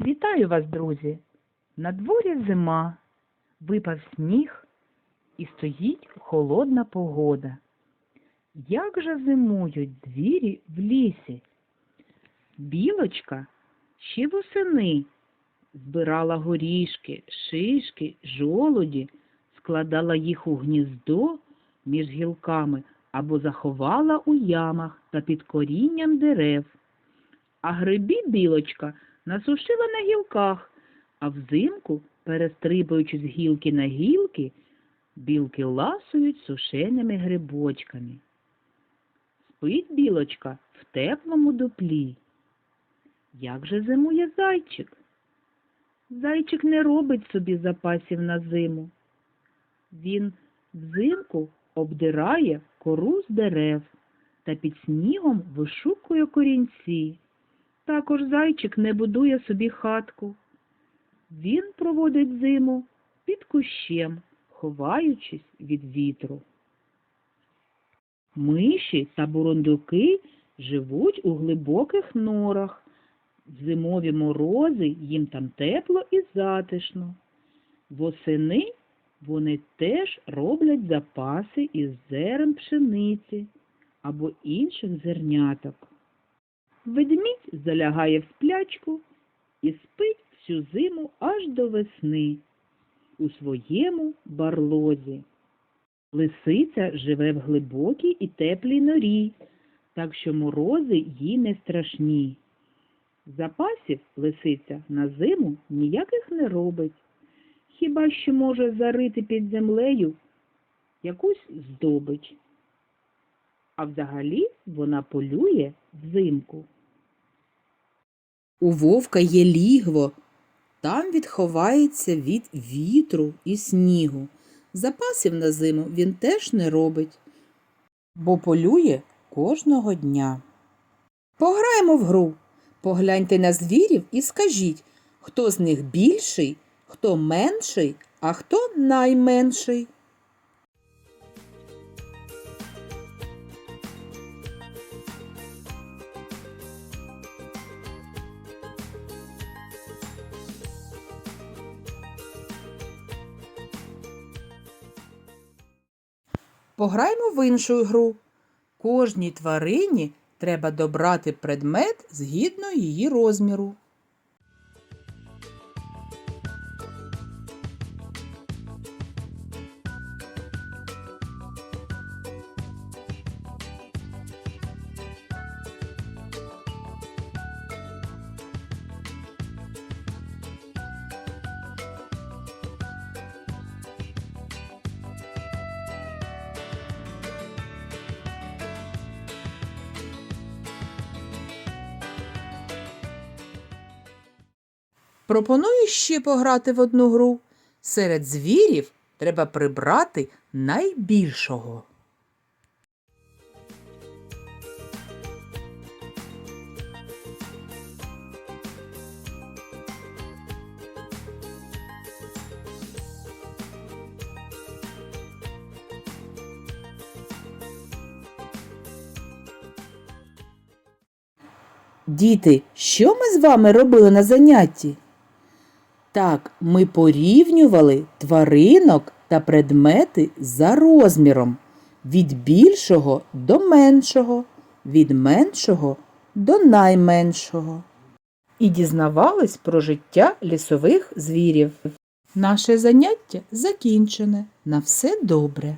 Вітаю вас, друзі! На дворі зима, випав сніг і стоїть холодна погода. Як же зимують звірі в лісі? Білочка ще восени збирала горішки, шишки, жолуді, складала їх у гніздо між гілками або заховала у ямах та під корінням дерев. А грибі білочка насушила на гілках, а взимку, перестрибуючи з гілки на гілки, білки ласують сушеними грибочками. Спить білочка в теплому дуплі. Як же зимує зайчик? Зайчик не робить собі запасів на зиму. Він взимку обдирає кору з дерев та під снігом вишукує корінці. Також зайчик не будує собі хатку. Він проводить зиму під кущем, ховаючись від вітру. Миші та бурундуки живуть у глибоких норах. В зимові морози їм там тепло і затишно. Восени вони теж роблять запаси із зерен пшениці або інших зерняток. Ведмідь залягає в сплячку і спить всю зиму аж до весни у своєму барлозі. Лисиця живе в глибокій і теплій норі, так що морози їй не страшні. Запасів лисиця на зиму ніяких не робить, хіба що може зарити під землею якусь здобич. А взагалі вона полює взимку. У вовка є лігво, там відховається від вітру і снігу. Запасів на зиму він теж не робить, бо полює кожного дня. Пограємо в гру. Погляньте на звірів і скажіть, хто з них більший, хто менший, а хто найменший. Пограємо в іншу гру. Кожній тварині треба добрати предмет згідно її розміру. Пропоную ще пограти в одну гру. Серед звірів треба прибрати найбільшого. Діти, що ми з вами робили на занятті? Так, ми порівнювали тваринок та предмети за розміром від більшого до меншого, від меншого до найменшого. І дізнавались про життя лісових звірів. Наше заняття закінчене. На все добре.